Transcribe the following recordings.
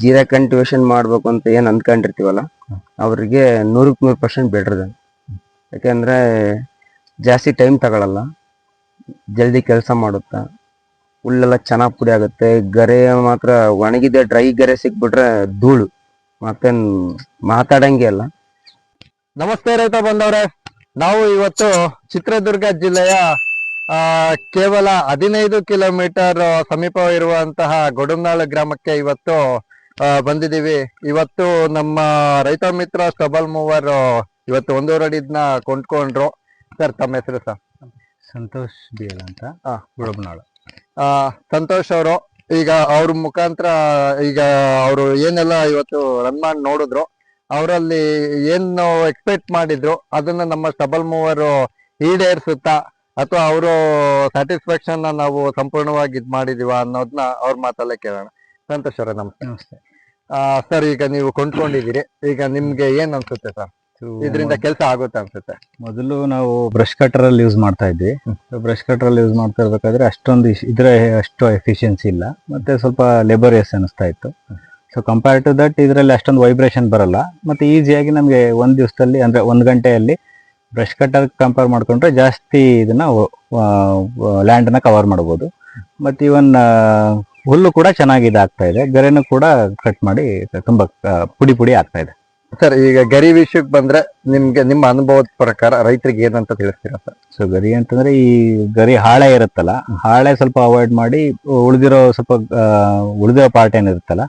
ಜೀರಾ ಕಂಟಿವೇಶನ್ ಮಾಡ್ಬೇಕು ಅಂತ ಏನ್ ಅನ್ಕೊಂಡಿರ್ತೀವಲ್ಲ, ಅವ್ರಿಗೆ ನೂರಕ್ಕೆ ನೂರು ಪರ್ಸೆಂಟ್ ಬೆಟರ್ ಯಾಕೆಂದ್ರೆ ಜಾಸ್ತಿ ಟೈಮ್ ತಗೊಳಲ್ಲ, ಜಲ್ದಿ ಕೆಲಸ ಮಾಡುತ್ತಾ, ಹುಲ್ಲೆಲ್ಲ ಚೆನ್ನಾಗ್ ಪುಡಿ ಆಗುತ್ತೆ, ಗರೆ ಮಾತ್ರ ಒಣಗಿದೆ ಡ್ರೈ ಗರೆ ಸಿಕ್ಬಿಟ್ರೆ ಧೂಳು ಮತ್ತೆ ಮಾತಾಡಂಗೆ ಅಲ್ಲ. ನಮಸ್ತೆ ರೈತ ಬಂದವ್ರೆ, ನಾವು ಇವತ್ತು ಚಿತ್ರದುರ್ಗ ಜಿಲ್ಲೆಯ ಕೇವಲ ಹದಿನೈದು ಕಿಲೋಮೀಟರ್ ಸಮೀಪವಿರುವಂತಹ ಗೊಡುಮ್ನಾಳ ಗ್ರಾಮಕ್ಕೆ ಇವತ್ತು ಬಂದಿದ್ದೀವಿ. ಇವತ್ತು ನಮ್ಮ ರೈತ ಮಿತ್ರ ಸ್ಟಬಲ್ ಮೂವರ್ ಇವತ್ತು ಒಂದೂವರೆ ಅಡಿದ್ನ ಕೊಂಡ್ಕೊಂಡ್ರು. ಸರ್ ತಮ್ಮ ಹೆಸರು ಸರ್? ಸಂತೋಷ್ ಬಿಯಲ್ ಅಂತ. ಆ, ಸಂತೋಷ್ ಅವರು ಈಗ ಅವ್ರ ಮುಖಾಂತರ ಈಗ ಅವರು ಏನೆಲ್ಲ ಇವತ್ತು ರನ್ ಮಾಡಿ ನೋಡಿದ್ರು ಅವರಲ್ಲಿ ಏನು ಎಕ್ಸ್ಪೆಕ್ಟ್ ಮಾಡಿದ್ರು ಅದನ್ನ ನಮ್ಮ ಸ್ಟಬಲ್ ಮೂವರ್ ಈಡೇರಿಸುತ್ತಾ ಅಥವಾ ಅವರು ಸ್ಯಾಟಿಸ್ಫ್ಯಾಕ್ಷನ್ ನಾವು ಸಂಪೂರ್ಣವಾಗಿ ಇದ್ ಮಾಡಿದೀವ ಅನ್ನೋದನ್ನ ಅವ್ರ ಮಾತಲ್ಲೇ ಕೇಳೋಣ. ಸಂತೋಷ್ ಅವರ ನಮಸ್ತೆ. ನಮಸ್ತೆ. ಸರ್ ಈಗ ನೀವು ಕೊಂಡ್ಕೊಂಡಿದ್ದೀರಿ. ಈಗ ನಿಮ್ಗೆ ಏನ್ ಅನ್ಸುತ್ತೆ ಸರ್ ಇದರಿಂದ ಕೆಲಸ ಆಗುತ್ತೆ ಅನ್ಸುತ್ತೆ? ಮೊದಲು ನಾವು ಬ್ರಷ್ ಕಟರ್ ಅಲ್ಲಿ ಯೂಸ್ ಮಾಡ್ತಾ ಇದ್ವಿ. ಬ್ರಷ್ ಕಟರ್ ಅಲ್ಲಿ ಯೂಸ್ ಮಾಡ್ತಾ ಇರ್ಬೇಕಾದ್ರೆ ಅಷ್ಟೊಂದು ಇದ್ರ ಇದ್ರೆ ಅಷ್ಟು ಎಫಿಷಿಯನ್ಸಿ ಇಲ್ಲ. ಮತ್ತೆ ಸ್ವಲ್ಪ ಲೇಬರಿಯಸ್ ಅನಿಸ್ತಾ ಇತ್ತು. ಸೊ ಕಂಪೇರ್ ಟು ದಟ್ ಇದರಲ್ಲಿ ಅಷ್ಟೊಂದು ವೈಬ್ರೇಷನ್ ಬರಲ್ಲ. ಮತ್ತೆ ಈಸಿಯಾಗಿ ನಮಗೆ ಒಂದ್ ದಿವಸದಲ್ಲಿ ಅಂದ್ರೆ ಒಂದ್ ಗಂಟೆಯಲ್ಲಿ ಬ್ರಷ್ ಕಟರ್ ಕಂಪೇರ್ ಮಾಡ್ಕೊಂಡ್ರೆ ಜಾಸ್ತಿ ಇದನ್ನ ಲ್ಯಾಂಡ್ನ ಕವರ್ ಮಾಡಬಹುದು ಮತ್ತೆ ಇವನ್ ಹುಲ್ಲು ಕೂಡ ಚೆನ್ನಾಗಿ ಇದಾಗ್ತಾ ಇದೆ. ಗರಿನೂ ಕೂಡ ಕಟ್ ಮಾಡಿ ತುಂಬಾ ಪುಡಿ ಪುಡಿ ಆಗ್ತಾ ಇದೆ. ಸರ್ ಈಗ ಗರಿ ವಿಷಯಕ್ಕೆ ಬಂದ್ರೆ ನಿಮ್ಗೆ ನಿಮ್ಮ ಅನುಭವದ ಪ್ರಕಾರ ರೈತರಿಗೆ ಏನಂತ ತಿಳಿಸ್ತೀರಾ ಸರ್? ಸೊ ಗರಿ ಅಂತಂದ್ರೆ ಈ ಗರಿ ಹಾಳೆ ಇರುತ್ತಲ್ಲ ಹಾಳೆ ಸ್ವಲ್ಪ ಅವಾಯ್ಡ್ ಮಾಡಿ ಉಳಿದಿರೋ ಸ್ವಲ್ಪ ಉಳಿದಿರೋ ಪಾರ್ಟ್ ಏನಿರುತ್ತಲ್ಲ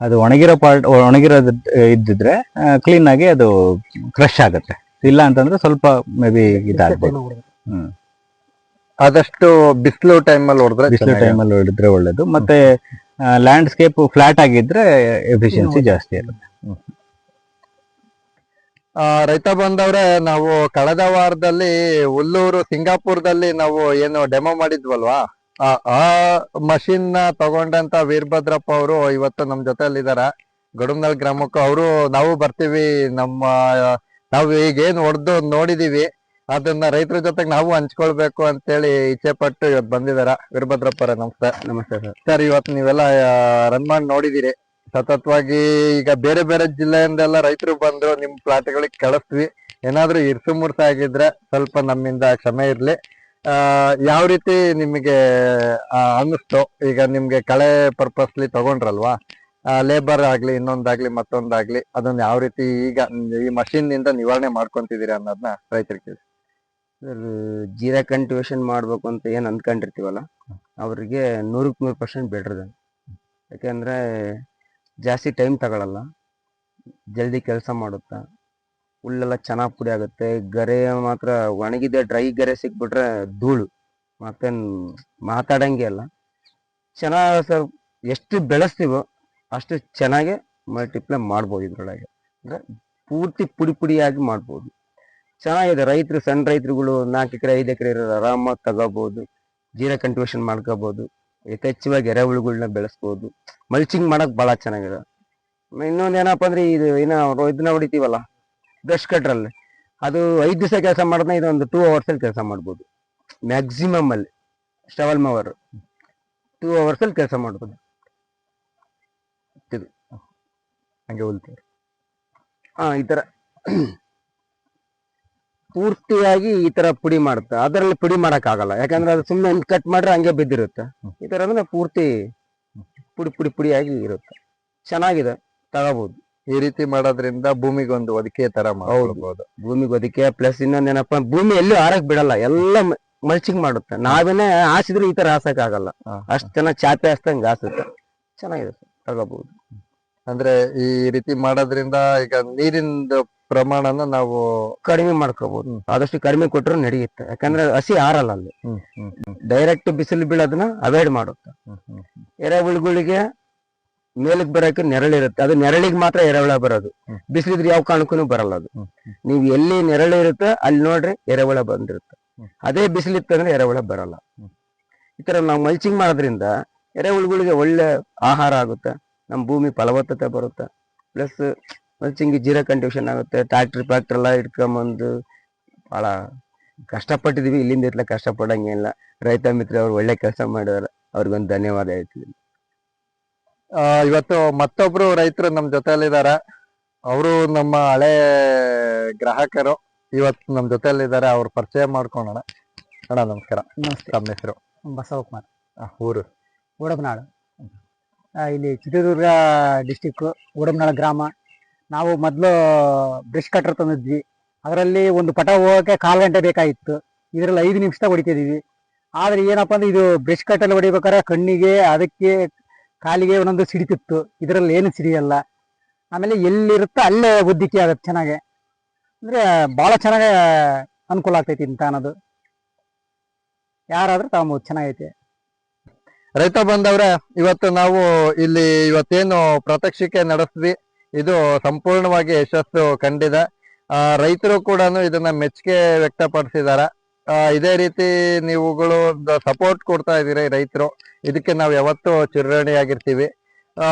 ಅದು ಒಣಗಿರೋ ಪಾರ್ಟ್ ಒಣಗಿರೋದ್ ಇದ್ದಿದ್ರೆ ಕ್ಲೀನ್ ಆಗಿ ಅದು ಕ್ರಶ್ ಆಗುತ್ತೆ. ಇಲ್ಲ ಅಂತಂದ್ರೆ ಸ್ವಲ್ಪ ಮೇ ಬಿ ಇದಾಗ್ಬೋದು ಹ್ಮ್. ಆದಷ್ಟು ಬಿಸಿಲು ಟೈಮಲ್ಲಿ ಹೊಡೆದ್ರೆ ಬಿಸಿಲು ಟೈಮಲ್ಲಿ ಹೊಡೆದ್ರೆ ಒಳ್ಳೇದು. ಮತ್ತೆ ಲ್ಯಾಂಡ್ಸ್ಕೇಪ್ ಫ್ಲಾಟ್ ಆಗಿದ್ರೆ ಎಫಿಷಿಯನ್ಸಿ ಜಾಸ್ತಿ ಇರುತ್ತೆ. ಆ, ರೈತ ಬಂದವ್ರೆ ನಾವು ಕಳೆದ ವಾರದಲ್ಲಿ ಹುಲ್ಲೂರು ಸಿಂಗಾಪುರದಲ್ಲಿ ನಾವು ಏನು ಡೆಮೋ ಮಾಡಿದ್ವಲ್ವಾ? ಆ ಮಷಿನ್ನ ತಗೊಂಡಂತ ವೀರಭದ್ರಪ್ಪ ಅವರು ಇವತ್ತು ನಮ್ ಜೊತೆಯಲ್ಲಿ ಇದಾರ ಗಡುಮ್ನಲ್ ಗ್ರಾಮಕ್ಕೂ ಅವರು ನಾವು ಬರ್ತೀವಿ ನಮ್ಮ ನಾವು ಈಗ ಏನ್ ಹೊಡೆದು ನೋಡಿದೀವಿ. ಅದನ್ನ ರೈತರ ಜೊತೆಗೆ ನಾವು ಹಂಚ್ಕೊಳ್ಬೇಕು ಅಂತೇಳಿ ಇಚ್ಛೆ ಪಟ್ಟು ಇವತ್ತು ಬಂದಿದಾರ. ವೀರಭದ್ರಪ್ಪರ ನಮಸ್ತೆ. ನಮಸ್ತೆ ಸರ್. ಇವತ್ ಇವತ್ತು ನೀವೆಲ್ಲ ರನ್ ಮಾಡಿ ನೋಡಿದಿರಿ. ಸತತವಾಗಿ ಈಗ ಬೇರೆ ಬೇರೆ ಜಿಲ್ಲೆಯಿಂದೆಲ್ಲ ರೈತರು ಬಂದು ನಿಮ್ ಪ್ಲಾಟ್ಗಳಿಗೆ ಕಳಿಸ್ತೀವಿ ಏನಾದ್ರೂ ಇರ್ಸು ಮುರ್ಸು ಆಗಿದ್ರೆ ಸ್ವಲ್ಪ ನಮ್ಮಿಂದ ಕ್ಷಮೆ ಇರ್ಲಿ. ಆ ಯಾವ ರೀತಿ ನಿಮಗೆ ಅನ್ನಿಸ್ತು? ಈಗ ನಿಮ್ಗೆ ಕಳೆ ಪರ್ಪಸ್ಲಿ ತಗೊಂಡ್ರಲ್ವಾ? ಲೇಬರ್ ಆಗ್ಲಿ ಇನ್ನೊಂದಾಗ್ಲಿ ಮತ್ತೊಂದಾಗ್ಲಿ ಅದನ್ನ ಯಾವ ರೀತಿ ಈಗ ಈ ಮಷಿನ್ನಿಂದ ನಿವಾರಣೆ ಮಾಡ್ಕೊಂತಿದೀರಿ ಅನ್ನೋದನ್ನ ರೈತರಿಗೆ ಜೀರಾ ಕಂಟಿವೇಶನ್ ಮಾಡಬೇಕು ಅಂತ ಏನು ಅಂದ್ಕೊಂಡಿರ್ತೀವಲ್ಲ ಅವರಿಗೆ ನೂರಕ್ಕೆ ನೂರು ಪರ್ಸೆಂಟ್ ಬೆಟರ್ ಯಾಕೆಂದ್ರೆ ಜಾಸ್ತಿ ಟೈಮ್ ತಗೊಳಲ್ಲ, ಜಲ್ದಿ ಕೆಲಸ ಮಾಡುತ್ತಾ. ಹುಲ್ಲೆಲ್ಲ ಚೆನ್ನಾಗಿ ಪುಡಿ ಆಗುತ್ತೆ, ಗರೆ ಮಾತ್ರ ಒಣಗಿದೆ ಡ್ರೈ ಗರೆ ಸಿಕ್ಬಿಟ್ರೆ ಧೂಳು ಮತ್ತೆ ಮಾತಾಡಂಗೆ ಅಲ್ಲ. ಚೆನ್ನಾಗಿ ಸರ್, ಎಷ್ಟು ಬೆಳೆಸ್ತೀವೋ ಅಷ್ಟು ಚೆನ್ನಾಗೆ ಮಲ್ಟಿಪ್ಲೈ ಮಾಡ್ಬೋದು ಇದ್ರೊಳಗೆ. ಅಂದರೆ ಪೂರ್ತಿ ಪುಡಿ ಪುಡಿಯಾಗಿ ಮಾಡ್ಬೋದು. ಚೆನ್ನಾಗಿದೆ. ರೈತರು, ಸಣ್ಣ ರೈತರುಗಳು ನಾಲ್ಕು ಎಕರೆ, ಐದು ಎಕರೆ ಇರೋರು ಆರಾಮಾಗಿ ತಗೋಬಹುದು ಜೀರ ಕಂಟಿವೇಶನ್ ಮಾಡ್ಕೋಬಹುದು ಯಥೇಚ್ಛವಾಗಿ ಎರೆಹುಳುಗಳನ್ನ ಬೆಳೆಸ್ಬೋದು. ಮಲ್ಚಿಂಗ್ ಮಾಡಕ್ ಬಹಳ ಚೆನ್ನಾಗಿದೆ. ಇನ್ನೊಂದು ಏನಪ್ಪ ಅಂದ್ರೆ ಇದು ಏನ ಇದನ್ನ ಹೊಡಿತೀವಲ್ಲ? ಬ್ರಷ್ ಕಟ್ರಲ್ಲಿ ಅದು ಐದು ದಿವಸ ಕೆಲಸ ಮಾಡಿದ್ರೆ ಇದೊಂದು ಟೂ ಅವರ್ಸ್ ಅಲ್ಲಿ ಕೆಲಸ ಮಾಡ್ಬೋದು. ಮ್ಯಾಕ್ಸಿಮಮ್ ಅಲ್ಲಿ. ಸ್ಟವಲ್ ಮವರ್ ಟೂ ಅವರ್ಸ್ ಅಲ್ಲಿ ಕೆಲಸ ಮಾಡ್ಬೋದು. ಹಂಗೆ ಹೋಲ್ತೀವಿ ಹಾಂ, ಈ ತರ. ಪೂರ್ತಿಯಾಗಿ ಈ ತರ ಪುಡಿ ಮಾಡುತ್ತೆ. ಅದರಲ್ಲಿ ಪುಡಿ ಮಾಡಕ್ ಆಗಲ್ಲ ಯಾಕಂದ್ರೆ ಅದು ಸುಮ್ಮನೆ ಕಟ್ ಮಾಡ್ರೆ ಹಂಗೆ ಬಿದ್ದಿರುತ್ತೆ. ಈ ತರ ಅಂದ್ರೆ ಪೂರ್ತಿ ಪುಡಿ ಪುಡಿ ಪುಡಿಯಾಗಿ ಇರುತ್ತೆ. ಚೆನ್ನಾಗಿದೆ. ತಗೋಬಹುದು ಈ ರೀತಿ ಮಾಡೋದ್ರಿಂದ ಭೂಮಿಗೆ ಒಂದು ಒದಕೆ ತರ ಮಾಡ್ಕೊಳ್ಬಹುದು ಭೂಮಿಗೆ ಒದಕೆ ಪ್ಲಸ್ ಇನ್ನೊಂದೇನಪ್ಪ ಭೂಮಿ ಎಲ್ಲೂ ಆರಕ್ ಬಿಡಲ್ಲ. ಎಲ್ಲ ಮಲ್ಚಿಂಗ್ ಮಾಡುತ್ತೆ. ನಾವೇನೆ ಹಾಸಿದ್ರೆ ಈ ತರ ಹಾಸಕ್ ಆಗಲ್ಲ. ಅಷ್ಟ್ ಚೆನ್ನಾಗಿ ಚಾಪೆ ಹಾಸ್ದಂಗ್ ಹಾಸುತ್ತೆ. ಚೆನ್ನಾಗಿದೆ ತಗೋಬಹುದು ಅಂದ್ರೆ ಈ ರೀತಿ ಮಾಡೋದ್ರಿಂದ ಈಗ ನೀರಿನ ಪ್ರಮಾಣನ ನಾವು ಕಡಿಮೆ ಮಾಡ್ಕೋಬಹುದು ಆದಷ್ಟು ಕಡಿಮೆ ಕೊಟ್ಟರು ನಡೆಯುತ್ತೆ. ಯಾಕಂದ್ರೆ ಹಸಿ ಆರಲ್ಲ ಅಲ್ಲಿ. ಡೈರೆಕ್ಟ್ ಬಿಸಿಲು ಬೀಳೋದನ್ನ ಅವಾಯ್ಡ್ ಮಾಡುತ್ತೆ. ಎರೆಹುಳುಗಳಿಗೆ ಮೇಲಕ್ಕೆ ಬರೋಕೆ ನೆರಳಿರುತ್ತೆ ಅದು ನೆರಳಿಗೆ ಮಾತ್ರ ಎರೆಹುಳ ಬರೋದು. ಬಿಸಿಲಿದ್ರೆ ಯಾವ ಕಾರಣಕ್ಕೂ ಬರಲ್ಲ ಅದು. ನೀವು ಎಲ್ಲಿ ನೆರಳಿರುತ್ತೆ ಅಲ್ಲಿ ನೋಡ್ರಿ ಎರೆಹುಳ ಬಂದಿರುತ್ತೆ. ಅದೇ ಬಿಸಿಲಿತ್ತು ಅಂದ್ರೆ ಎರೆಹುಳ ಬರಲ್ಲ. ಈ ತರ ನಾವು ಮಲ್ಚಿಂಗ್ ಮಾಡೋದ್ರಿಂದ ಎರೆಹುಳುಗಳಿಗೆ ಒಳ್ಳೆ ಆಹಾರ ಆಗುತ್ತೆ. ನಮ್ಮ ಭೂಮಿ ಫಲವತ್ತತೆ ಬರುತ್ತೆ. ಪ್ಲಸ್ ಹಿಂಗೆ ಜೀರೋ ಕಂಡೀಷನ್ ಆಗುತ್ತೆ. ಟ್ರಾಕ್ಟರ್ ಫ್ಯಾಕ್ಟರ್ ಎಲ್ಲ ಇಟ್ಕೊಂಬಂದು ಬಹಳ ಕಷ್ಟಪಟ್ಟಿದೀವಿ. ಇಲ್ಲಿಂದ ಇರ್ಲ ಕಷ್ಟಪಡಂಗಿಲ್ಲ ರೈತ ಮಿತ್ರ ಅವ್ರು ಒಳ್ಳೆ ಕೆಲಸ ಮಾಡಿದಾರೆ. ಅವ್ರಿಗೊಂದು ಧನ್ಯವಾದ ಹೇಳ್ತೀವಿ ಆ, ಇವತ್ತು ಮತ್ತೊಬ್ರು ರೈತರು ನಮ್ಮ ಜೊತೆಯಲ್ಲಿದ್ದಾರೆ. ಅವರು ನಮ್ಮ ಹಳೆ ಗ್ರಾಹಕರು. ಇವತ್ತು ನಮ್ಮ ಜೊತೆಯಲ್ಲಿದ್ದಾರೆ. ಅವ್ರು ಪರಿಚಯ ಮಾಡ್ಕೊಳ್ಳೋಣ. ಅಣ್ಣ ನಮಸ್ಕಾರ. ನಮಸ್ತೆ. ತಮ್ಮ ಹೆಸರು? ಬಸವಕುಮಾರ್. ಊರು? ಉಡಬನಾಳು. ಇಲ್ಲಿ ಚಿತ್ರದುರ್ಗ ಡಿಸ್ಟಿಕ್ ಉಡಮನಾಳ ಗ್ರಾಮ. ನಾವು ಮೊದಲು ಬ್ರಷ್ ಕಟ್ಟರ್ ತಂದಿದ್ವಿ. ಅದರಲ್ಲಿ ಒಂದು ಪಟ ಹೋಗಕ್ಕೆ ಕಾಲು ಗಂಟೆ ಬೇಕಾಗಿತ್ತು. ಇದರಲ್ಲಿ ಐದು ನಿಮಿಷದಾಗ ಹೊಡಿತಿದೀವಿ. ಆದ್ರೆ ಏನಪ್ಪ ಅಂದ್ರೆ ಇದು ಬ್ರಷ್ ಕಟ್ಟಲ್ಲಿ ಹೊಡಿಬೇಕಾದ್ರೆ ಕಣ್ಣಿಗೆ, ಅದಕ್ಕೆ ಕಾಲಿಗೆ ಒಂದೊಂದು ಸಿಡಿತಿತ್ತು. ಇದರಲ್ಲಿ ಏನು ಸಿಡಿಯಲ್ಲ. ಆಮೇಲೆ ಎಲ್ಲಿರುತ್ತೋ ಅಲ್ಲೇ ಉದ್ದಿಕೆ ಆಗುತ್ತೆ ಚೆನ್ನಾಗೆ. ಅಂದ್ರೆ ಬಹಳ ಚೆನ್ನಾಗಿ ಅನುಕೂಲ ಆಗ್ತೈತಿ ಅಂತ ಅನ್ನೋದು. ಯಾರಾದ್ರೂ ತಗೊಂಬೋದು, ಚೆನ್ನಾಗೈತೆ. ರೈತ ಬಂದವ್ರೆ, ಇವತ್ತು ನಾವು ಇಲ್ಲಿ ಇವತ್ತೇನು ಪ್ರಾತ್ಯಕ್ಷಿಕೆ ನಡೆಸಿದ್ವಿ, ಇದು ಸಂಪೂರ್ಣವಾಗಿ ಯಶಸ್ಸು ಕಂಡಿದೆ. ರೈತರು ಕೂಡ ಇದನ್ನ ಮೆಚ್ಚುಗೆ ವ್ಯಕ್ತಪಡಿಸಿದ್ದಾರೆ. ಇದೇ ರೀತಿ ನೀವುಗಳು ಸಪೋರ್ಟ್ ಕೊಡ್ತಾ ಇದೀರಿ ರೈತರು, ಇದಕ್ಕೆ ನಾವು ಯಾವತ್ತೂ ಆ,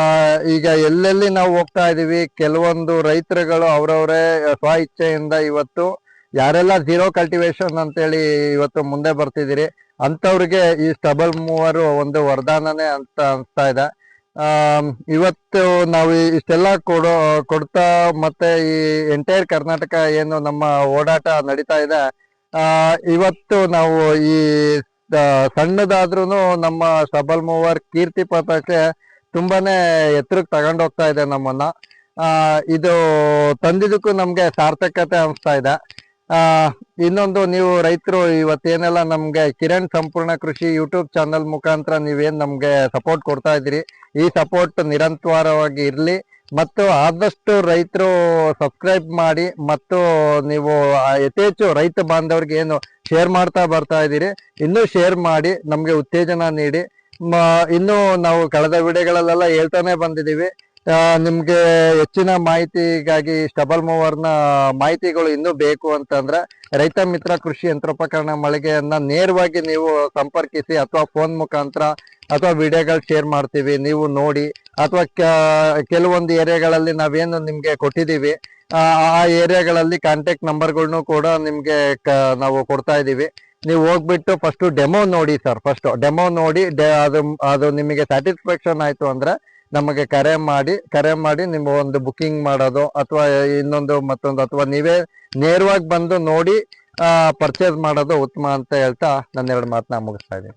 ಈಗ ಎಲ್ಲೆಲ್ಲಿ ನಾವು ಹೋಗ್ತಾ ಇದೀವಿ ಕೆಲವೊಂದು ರೈತರುಗಳು ಅವ್ರವ್ರೇ ಸ್ವ ಇಚ್ಛೆಯಿಂದ ಇವತ್ತು ಯಾರೆಲ್ಲ ಜೀರೋ ಕಲ್ಟಿವೇಶನ್ ಅಂತೇಳಿ ಇವತ್ತು ಮುಂದೆ ಬರ್ತಿದ್ದೀರಿ, ಅಂಥವ್ರಿಗೆ ಈ ಸ್ಟಬಲ್ ಮೂವರು ಒಂದು ವರದಾನನೇ ಅಂತ ಅನಿಸ್ತಾ ಇದೆ. ಇವತ್ತು ನಾವು ಇಷ್ಟೆಲ್ಲ ಕೊಡೋ, ಕೊಡ್ತಾ ಮತ್ತೆ ಈ ಎಂಟೈರ್ ಕರ್ನಾಟಕ ಏನು ನಮ್ಮ ಓಡಾಟ ನಡೀತಾ ಇದೆ. ಇವತ್ತು ನಾವು ಈ ಸಣ್ಣದಾದ್ರೂ ನಮ್ಮ ಸ್ಟಬಲ್ ಮೂವರ್ ಕೀರ್ತಿ ಪಥಕ್ಕೆ ತುಂಬಾನೇ ಎತ್ತರಕ್ಕೆ ತಗೊಂಡೋಗ್ತಾ ಇದೆ ನಮ್ಮನ್ನ. ಇದು ತಂದಿದ್ದಕ್ಕೂ ನಮ್ಗೆ ಸಾರ್ಥಕತೆ ಅನಿಸ್ತಾ ಇದೆ. ಆ ಇನ್ನೊಂದು ನೀವು ರೈತರು ಇವತ್ತೇನೆಲ್ಲ ನಮ್ಗೆ ಕಿರಣ್ ಸಂಪೂರ್ಣ ಕೃಷಿ ಯೂಟ್ಯೂಬ್ ಚಾನಲ್ ಮುಖಾಂತರ ನೀವೇನ್ ನಮ್ಗೆ ಸಪೋರ್ಟ್ ಕೊಡ್ತಾ ಇದ್ದೀರಿ ಈ ಸಪೋರ್ಟ್ ನಿರಂತರವಾಗಿ ಇರ್ಲಿ ಮತ್ತು ಆದಷ್ಟು ರೈತರು ಸಬ್ಸ್ಕ್ರೈಬ್ ಮಾಡಿ ಮತ್ತು ನೀವು ಯಥೇಚ್ಛು ರೈತ ಬಾಂಧವ್ರಿಗೆ ಏನು ಶೇರ್ ಮಾಡ್ತಾ ಬರ್ತಾ ಇದ್ದೀರಿ ಇನ್ನೂ ಶೇರ್ ಮಾಡಿ ನಮ್ಗೆ ಉತ್ತೇಜನ ನೀಡಿ ಇನ್ನು ನಾವು ಕಳೆದ ವಿಡಿಯೋಗಳಲ್ಲೆಲ್ಲ ಹೇಳ್ತಾನೆ ಬಂದಿದೀವಿ ಆ, ನಿಮ್ಗೆ ಹೆಚ್ಚಿನ ಮಾಹಿತಿಗಾಗಿ ಸ್ಟಬಲ್ ಮೂವರ್ನ ಮಾಹಿತಿಗಳು ಇನ್ನೂ ಬೇಕು ಅಂತಂದ್ರೆ ರೈತ ಮಿತ್ರ ಕೃಷಿ ಯಂತ್ರೋಪಕರಣ ಮಳಿಗೆಯನ್ನ ನೇರವಾಗಿ ನೀವು ಸಂಪರ್ಕಿಸಿ ಅಥವಾ ಫೋನ್ ಮುಖಾಂತರ ಅಥವಾ ವಿಡಿಯೋಗಳು ಶೇರ್ ಮಾಡ್ತೀವಿ, ನೀವು ನೋಡಿ ಅಥವಾ ಕೆಲವೊಂದು ಏರಿಯಾಗಳಲ್ಲಿ ನಾವೇನು ನಿಮ್ಗೆ ಕೊಟ್ಟಿದೀವಿ ಆ ಏರಿಯಾಗಳಲ್ಲಿ ಕಾಂಟ್ಯಾಕ್ಟ್ ನಂಬರ್ಗಳನ್ನು ಕೂಡ ನಿಮ್ಗೆ ನಾವು ಕೊಡ್ತಾ ಇದೀವಿ ನೀವು ಹೋಗ್ಬಿಟ್ಟು ಫಸ್ಟ್ ಡೆಮೋ ನೋಡಿ ಸರ್ ಫಸ್ಟ್ ಡೆಮೋ ನೋಡಿ, ಡೆ- ಅದು ಅದು ನಿಮಗೆ ಸ್ಯಾಟಿಸ್ಫ್ಯಾಕ್ಷನ್ ಆಯ್ತು ಅಂದ್ರೆ ನಮಗೆ ಕರೆ ಮಾಡಿ ಕರೆ ಮಾಡಿ ನಿಮ್ಮ ಒಂದು ಬುಕಿಂಗ್ ಮಾಡೋದು ಅಥವಾ ಇನ್ನೊಂದು ಮತ್ತೊಂದು ಅಥವಾ ನೀವೇ ನೇರವಾಗಿ ಬಂದು ನೋಡಿ ಪರ್ಚೇಸ್ ಮಾಡೋದು ಉತ್ತಮ ಅಂತ ಹೇಳ್ತಾ ನನ್ನ ಎರಡು ಮಾತನ್ನ ಮುಗಿಸ್ತಾ ಇದ್ದೀನಿ.